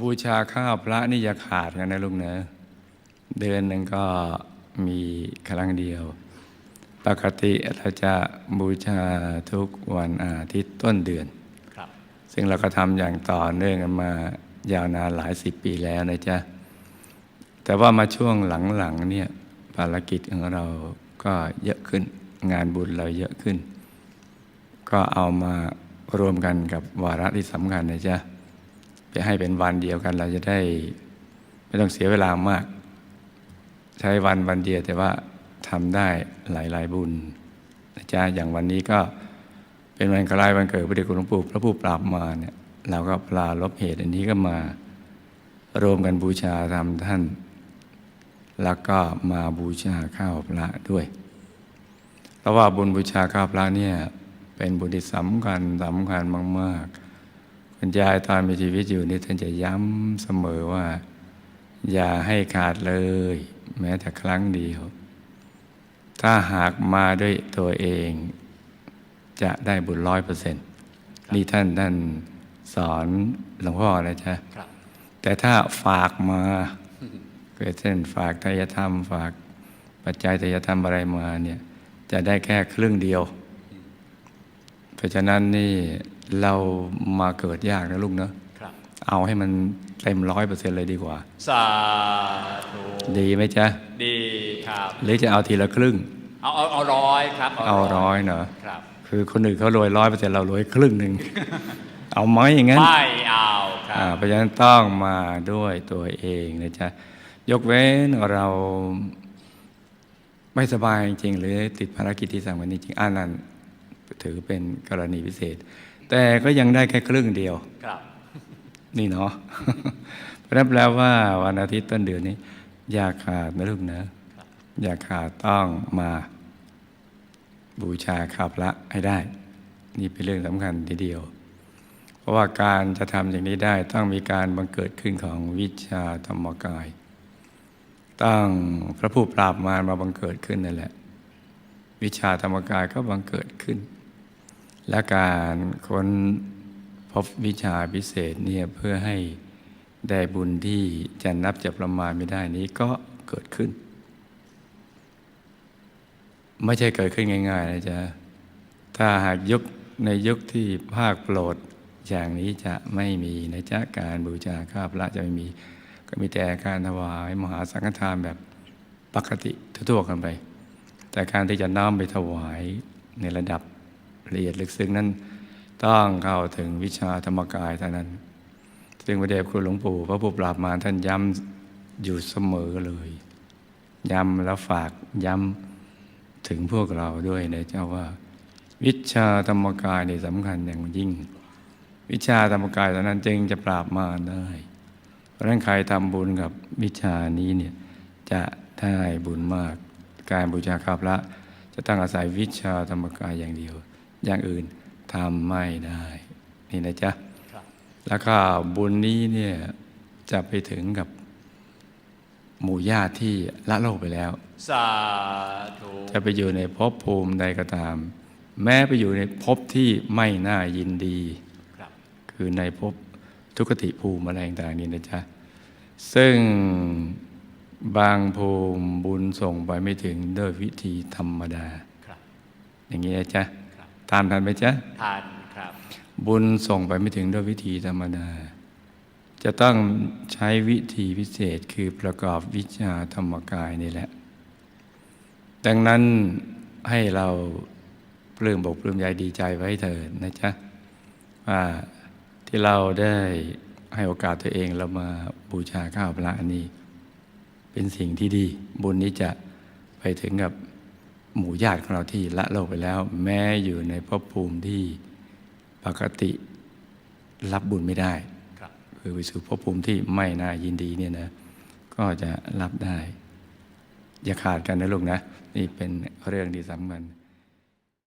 บูชาข้าวพระนี่อย่าขาดกันนะลุงนะ เดือนหนึ่งก็มีครั้งเดียว ปกติเราจะบูชาทุกวันอาทิตย์ต้นเดือนครับซึ่งเราก็ทำอย่างต่อเนื่องกันมายาวนานหลายสิบปีแล้วนะจ๊ะ แต่ว่ามาช่วงหลังๆเนี่ยภารกิจของเราก็เยอะขึ้น งานบุญเราเยอะขึ้น ก็เอามารวมกันกับวาระที่สำคัญนะจ๊ะ ไปให้เป็นวันเดียวกัน เราจะได้ไม่ต้องเสียเวลามาก ใช้วันวันเดียวแต่ว่าทำได้หลาย ๆ บุญนะจ๊ะอย่างวันนี้ก็เป็นวันคล้ายวันเกิดพระเดชคุณหลวงปู่พระผู้ปราบมาเนี่ยเราก็ปลาลบเหตุอันนี้ก็มารวมกันบูชาธรรมท่าน แล้วก็มาบูชาข้าวพระด้วย เพราะว่าบุญบูชาข้าวพระเนี่ยเป็นบุญที่สำคัญสำคัญมาก ๆ คุณยายตอนมีชีวิตอยู่นี่ท่านจะย้ำเสมอว่า อย่าให้ขาดเลย แม้แต่ครั้งเดียว ถ้าหากมาด้วยตัวเองจะได้บุญร้อยเปอร์เซ็นต์นี่ท่านท่านสอนหลวงพ่อนะจ๊ะครับแต่ถ้าฝากมาเกิดเช่นฝากทายธรรม ฝากปัจจัยทายธรรมอะไรมาเนี่ยจะได้แค่ครึ่งเดียว เพราะฉะนั้นนี่เรามาเกิดยากนะลูกเนาะครับเอาให้มันเต็มร้อยเปอร์เซ็นต์เลยดีกว่า สาธุดีไหมจ๊ะ ดีครับ หรือจะเอาทีละครึ่ง เอาเอาเอาร้อยครับ เอาร้อยเนาะครับ คือคนอื่นเขารวยร้อยเปอร์เซ็นต์เรารวยครึ่งหนึ่ง เอาไหมอย่างนั้น ไม่เอาครัอ่าบเพราะฉะนั้นต้องมาด้วยตัวเองนะจ๊ะ ยกเว้นเราไม่สบายจริงๆหรือติดภารกิจที่สำคัญจริงๆอันนั้น ถือเป็นกรณีพิเศษ แต่ก็ยังได้แค่ครึ่งเดียวครับนี่เนาะเพราะฉะนั้นแปลว่าวันอาทิตย์ต้นเดือนนี้ อย่าขาดนะลูกนะ อย่าขาดต้องมาบูชาข้าวพระให้ได้ นี่เป็นเรื่องสำคัญทีเดียว เพราะว่าการจะทำอย่างนี้ได้ต้องมีการบังเกิดขึ้นของวิชาธรรมกาย ตั้งพระผู้ปราบมารมาบังเกิดขึ้นนั่นแหละ วิชาธรรมกายก็บังเกิดขึ้น และการค้นพบวิชาพิเศษเนี่ยเพื่อให้ได้บุญที่จะนับจะประมาณไม่ได้นี้ก็เกิดขึ้น ไม่ใช่เกิดขึ้นง่าย ๆ นะจ๊ะ ถ้าหากยุคในยุคที่ภาคโปรดอย่างนี้จะไม่มีนะจ๊ะ การบูชาข้าพระจะไม่มี ก็มีแต่การถวายมหาสังฆทานแบบปกติทั่วๆกันไป แต่การที่จะน้อมไปถวายในระดับ ละเอียดลึกซึ้งนั้น ต้องเข้าถึงวิชาธรรมกายเท่านั้น ซึ่งพระเดชคุณหลวงปู่พระผู้ปราบมารท่านย้ำอยู่เสมอเลย ย้ำแล้วฝากย้ำถึงพวกเราด้วยนะเจ้าว่า วิชาธรรมกายนี่สำคัญอย่างยิ่ง วิชาธรรมกายเท่านั้นจึงจะปราบมารได้ เพราะฉะนั้นใครทำบุญกับวิชานี้เนี่ยจะได้บุญมาก การบูชาข้าพระจะตั้งอาศัยวิชาธรรมกายอย่างเดียว อย่างอื่นทำไม่ได้ นี่นะจ๊ะครับแล้วก็บุญนี้เนี่ยจะไปถึงกับหมู่ญาติที่ละโลกไปแล้วสาธุจะไปอยู่ในภพภูมิใดก็ตาม แม้ไปอยู่ในภพที่ไม่น่ายินดีครับคือในภพทุกขติภูมิอะไรต่างๆนี่นะจ๊ะซึ่งบางภูมิบุญส่งไปไม่ถึงด้วยวิธีธรรมดาครับอย่างนี้นะจ๊ะ ครับตามทันไหมจ๊ะทานครับ บุญส่งไปไม่ถึงด้วยวิธีธรรมดา จะต้องใช้วิธีพิเศษคือประกอบวิชาธรรมกายนี่แหละ ดังนั้นให้เราปลื้มบอกปลื้มใจดีใจไว้เถิดนะจ๊ะว่าที่เราได้ให้โอกาสตัวเองเรามาบูชาข้าวพระอันนี้ เป็นสิ่งที่ดีบุญนี้จะไปถึงกับ หมู่ญาติของเราที่ละโลกไปแล้ว แม้อยู่ในภพภูมิที่ปกติรับบุญไม่ได้ครับคือไปสู่ภพภูมิที่ไม่น่ายินดีเนี่ยนะก็จะรับได้ อย่าขาดกันนะลูกนะ นี่เป็นเรื่องที่สำคัญ